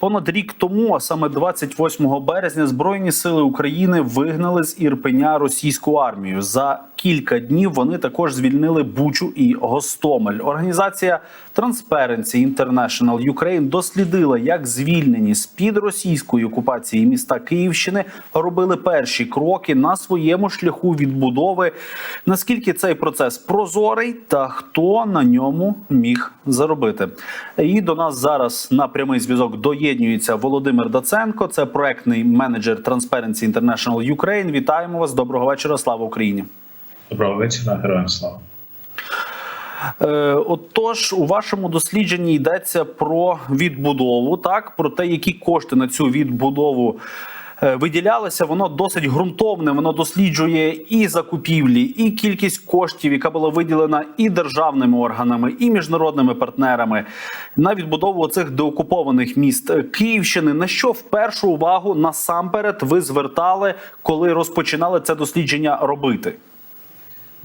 Понад рік тому, а саме 28 березня, збройні сили України вигнали з Ірпеня російську армію. За кілька днів вони також звільнили Бучу і Гостомель. Організація Transparency International Ukraine дослідила, як звільнені з під російської окупації міста Київщини робили перші кроки на своєму шляху відбудови. Наскільки цей процес прозорий та хто на ньому міг заробити? І до нас зараз на прямий зв'язок доєднюється Володимир Даценко. Це проектний менеджер Transparency International Ukraine. Вітаємо вас. Доброго вечора. Слава Україні. Доброго вечора, героям слава. Е, Отож, у вашому дослідженні йдеться про відбудову, так про те, які кошти на цю відбудову е, виділялися. Воно досить ґрунтовне. Воно досліджує і закупівлі, і кількість коштів, яка була виділена і державними органами, і міжнародними партнерами на відбудову цих деокупованих міст Київщини. На що в першу увагу насамперед ви звертали, коли розпочинали це дослідження робити?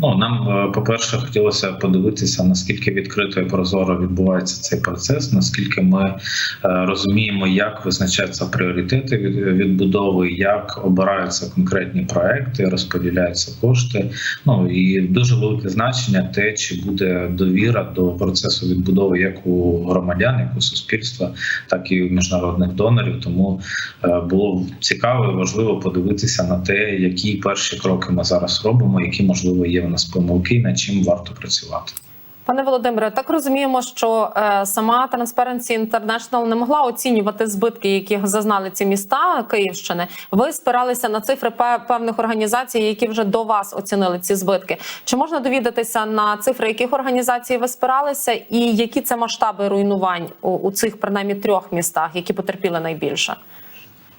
Ну нам, е, по-перше, хотілося подивитися, наскільки відкрито і прозоро відбувається цей процес, наскільки ми е, розуміємо, як визначаються пріоритети від відбудови, як обираються конкретні проекти, розподіляються кошти. Ну і дуже велике значення те, чи буде довіра до процесу відбудови як у громадян, як у суспільства, так і у міжнародних донорів. Тому е, було цікаво і важливо подивитися на те, які перші кроки ми зараз робимо, які можливо є у нас помилки, над чим варто працювати. Пане Володимире, так розуміємо, що е, сама Transparency International не могла оцінювати збитки, які зазнали ці міста Київщини. Ви спиралися на цифри певних організацій, які вже до вас оцінили ці збитки. Чи можна довідатися на цифри, яких організацій ви спиралися, і які це масштаби руйнувань у, цих принаймні трьох містах, які потерпіли найбільше?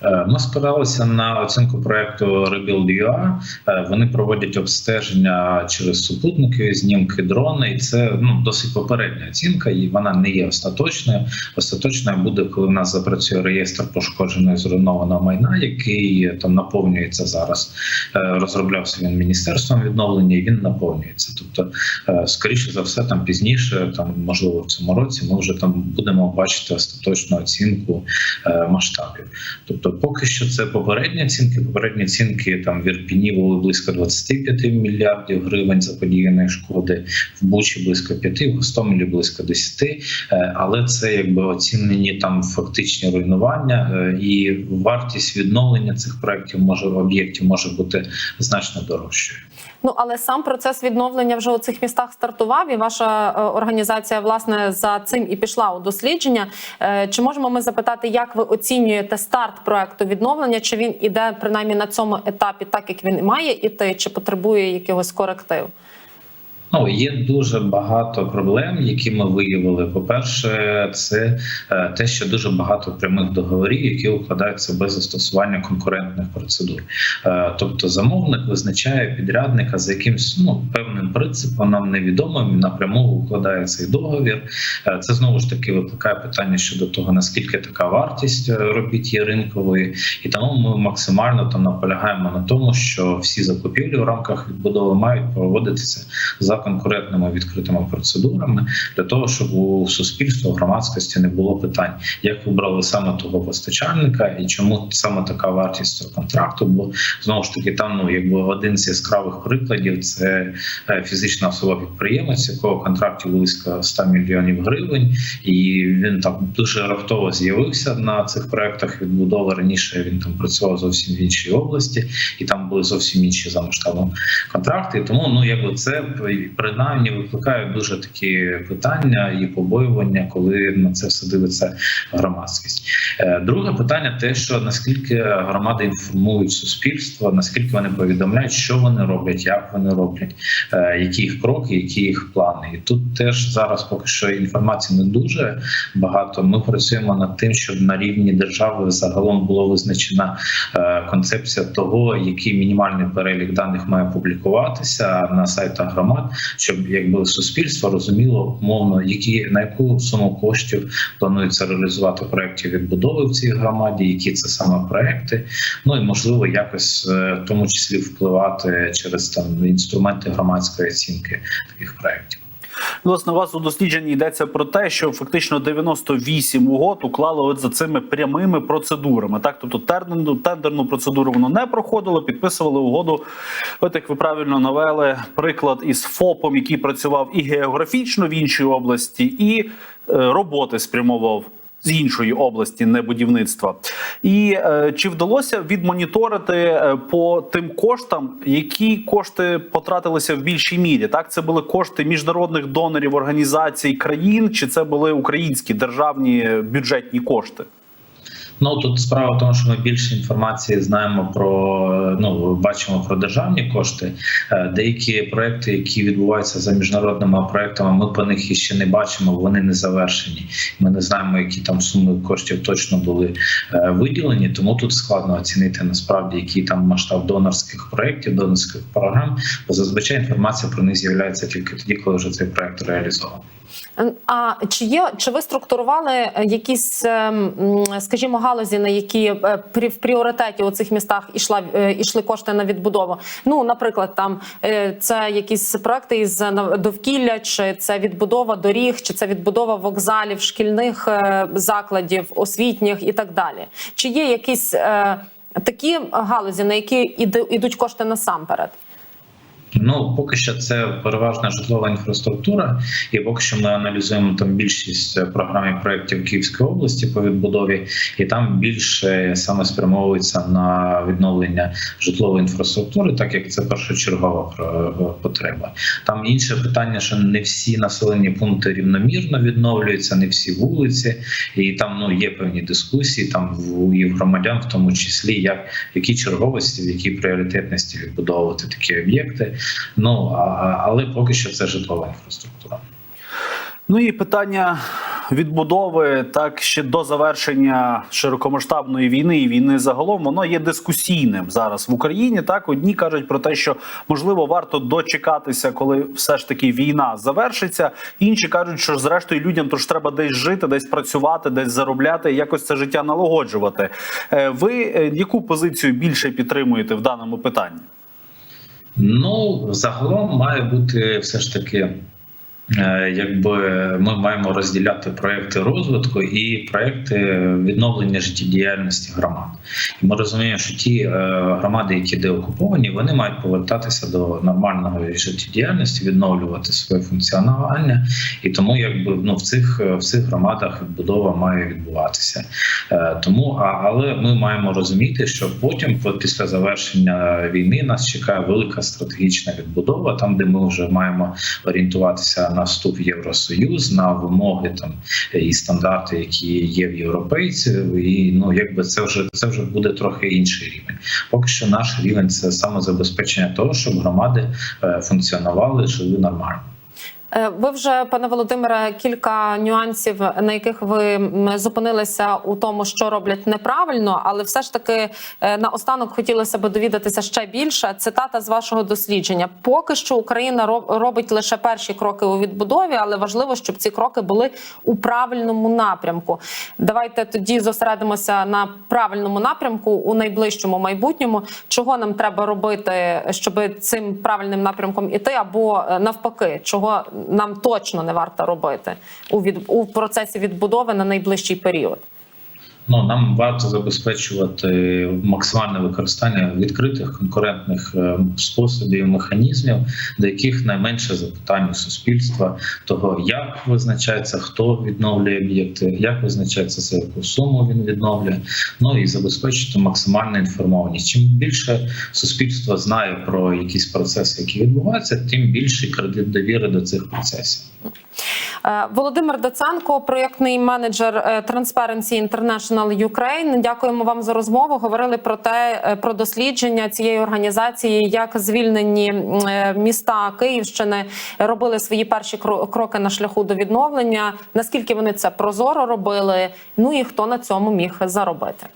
Е, Ми спиралися на оцінку проекту Rebuild.ua. Е, Вони проводять обстеження через супутники, знімки дрони, і це ну досить попередня оцінка, і вона не є остаточною. Остаточною буде, коли в нас запрацює реєстр пошкодженого зруйнованого майна, який там наповнюється зараз. Е, Розроблявся він міністерством відновлення, і він наповнюється. Тобто, е, скоріше за все, там пізніше, там можливо в цьому році, ми вже там будемо бачити остаточну оцінку е, масштабів. Тобто, поки що це попередні оцінки. Попередні оцінки там в Ірпіні були близько 25 мільярдів гривень заподіяної шкоди, в Бучі близько 5, в Гостомелі близько 10. Е, Але це якби оцінені там фактичні руйнування, е, і вартість відновлення цих проектів може об'єктів може бути значно дорожчою. Ну але сам процес відновлення вже у цих містах стартував, і ваша е, організація власне за цим і пішла у дослідження. Чи можемо ми запитати, як ви оцінюєте старт проекту відновлення? Чи він іде принаймні на цьому етапі, так як він має іти, чи потребує якогось коректив? Ну є дуже багато проблем, які ми виявили. По перше, це е, те, що дуже багато прямих договорів, які укладаються без застосування конкурентних процедур. Е, Тобто, замовник визначає підрядника за якимсь ну певним принципом, нам невідомим напряму укладає цей договір. Е, Це знову ж таки викликає питання щодо того, наскільки така вартість робіт є ринкової, і тому ми максимально там наполягаємо на тому, що всі закупівлі в рамках відбудови мають проводитися за конкурентними відкритими процедурами для того, щоб у суспільства у громадськості не було питань, як вибрали саме того постачальника і чому саме така вартість цього контракту. Бо знову ж таки, там ну якби один з яскравих прикладів це е, фізична особа підприємець, якого контрактів близько 100 мільйонів гривень, і він там дуже раптово з'явився на цих проектах відбудови. Раніше він там працював зовсім в іншій області, і там були зовсім інші за масштабом контракти. Тому ну якби це принаймні викликає дуже такі питання і побоювання, коли на це все дивиться громадськість. Е, Друге питання: те, що наскільки громади інформують суспільство, наскільки вони повідомляють, що вони роблять, як вони роблять, е, які їх кроки, які їх плани. І тут теж зараз поки що інформації не дуже багато. Ми працюємо над тим, щоб на рівні держави загалом було визначена е, концепція того, який мінімальний перелік даних має публікуватися на сайтах громад, щоб якби суспільство розуміло умовно, які на яку суму коштів планується реалізувати проекти відбудови в цій громаді, які це саме проекти. Ну і можливо якось е, в тому числі впливати через там інструменти громадської оцінки таких проєктів. Власне, у вас у дослідженні йдеться про те, що фактично 98 угод уклали от за цими прямими процедурами. Так, тобто тендерну, тендерну процедуру воно не проходило, підписували угоду. От як ви правильно навели приклад із ФОПом, який працював і географічно в іншій області, і е, роботи спрямовував. З іншої області, не будівництва, і е, чи вдалося відмоніторити е, по тим коштам, які кошти потратилися в більшій мірі? Так, це були кошти міжнародних донорів, організацій країн, чи це були українські державні бюджетні кошти? Ну тут справа в тому, що ми більше інформації знаємо про ну бачимо про державні кошти. Е, Деякі проекти, які відбуваються за міжнародними проектами, ми по них іще не бачимо. Вони не завершені. Ми не знаємо, які там суми коштів точно були е, виділені. Тому тут складно оцінити насправді, який там масштаб донорських проєктів, донорських програм. Бо зазвичай інформація про них з'являється тільки тоді, коли вже цей проект реалізований. А чи є чи ви структурували якісь, ем, скажімо, галузі, на які е, в пріоритеті у цих містах ішла е, ішли кошти на відбудову? Ну, наприклад, там е, це якісь проекти із довкілля, чи це відбудова доріг, чи це відбудова вокзалів, шкільних закладів, освітніх і так далі? Чи є якісь такі галузі, на які ідуть кошти насамперед? Ну поки що це переважна житлова інфраструктура, і поки що ми аналізуємо там більшість е, програм і проєктів Київської області по відбудові, і там більше саме спрямовується на відновлення житлової інфраструктури, так як це першочергова е, потреба. Там інше питання, що не всі населені пункти рівномірно відновлюються, не всі вулиці, і там ну є певні дискусії там в і в громадян, в тому числі як в якій черговості, в якій пріоритетності відбудовувати такі об'єкти. Ну а, але поки що це житлова інфраструктура. Ну і питання відбудови, так ще до завершення широкомасштабної війни і війни загалом, воно є дискусійним зараз в Україні. Так одні кажуть про те, що можливо варто дочекатися, коли все ж таки війна завершиться. Інші кажуть, що зрештою людям тож треба десь жити, десь працювати, десь заробляти, якось це життя налагоджувати. Е, Ви е, яку позицію більше підтримуєте в даному питанні? Ну загалом має бути все ж таки. Е, Якби ми маємо розділяти проекти розвитку і проекти відновлення життєдіяльності громад, і ми розуміємо, що ті е, громади, які деокуповані, вони мають повертатися до нормальної життєдіяльності, відновлювати своє функціонування, і тому, якби ну в цих в цих громадах відбудова має відбуватися. Е, Тому але ми маємо розуміти, що потім, по- після завершення війни, нас чекає велика стратегічна відбудова, там де ми вже маємо орієнтуватися на вступ в Євросоюз, на вимоги там і стандарти, які є в європейців, і ну якби це вже це вже буде трохи інший рівень. Поки що наш рівень це саме забезпечення того, щоб громади е, функціонували, жили нормально. Е, Ви вже, пане Володимире, кілька нюансів, на яких ви зупинилися у тому, що роблять неправильно, але все ж таки е, наостанок хотілося б довідатися ще більше. Цитата з вашого дослідження: поки що Україна ро- робить лише перші кроки у відбудові, але важливо, щоб ці кроки були у правильному напрямку. Давайте тоді зосередимося на правильному напрямку у найближчому майбутньому. Чого нам треба робити, щоб цим правильним напрямком іти, або е, навпаки, чого нам точно не варто робити у від у процесі відбудови на найближчий період. Ну нам варто забезпечувати максимальне використання відкритих конкурентних е, способів механізмів, до яких найменше запитань у суспільства, того як визначається, хто відновлює об'єкти, як визначається за яку суму він відновлює. Ну і забезпечити максимальну інформованість. Чим більше суспільство знає про якісь процеси, які відбуваються, тим більший кредит довіри до цих процесів. Е, Володимир Доценко, проєктний менеджер е, Transparency International Ukraine. Дякуємо вам за розмову. Говорили про те, е, про дослідження цієї організації, як звільнені е, міста Київщини робили свої перші кро- кроки на шляху до відновлення. Наскільки вони це прозоро робили? Ну і хто на цьому міг заробити?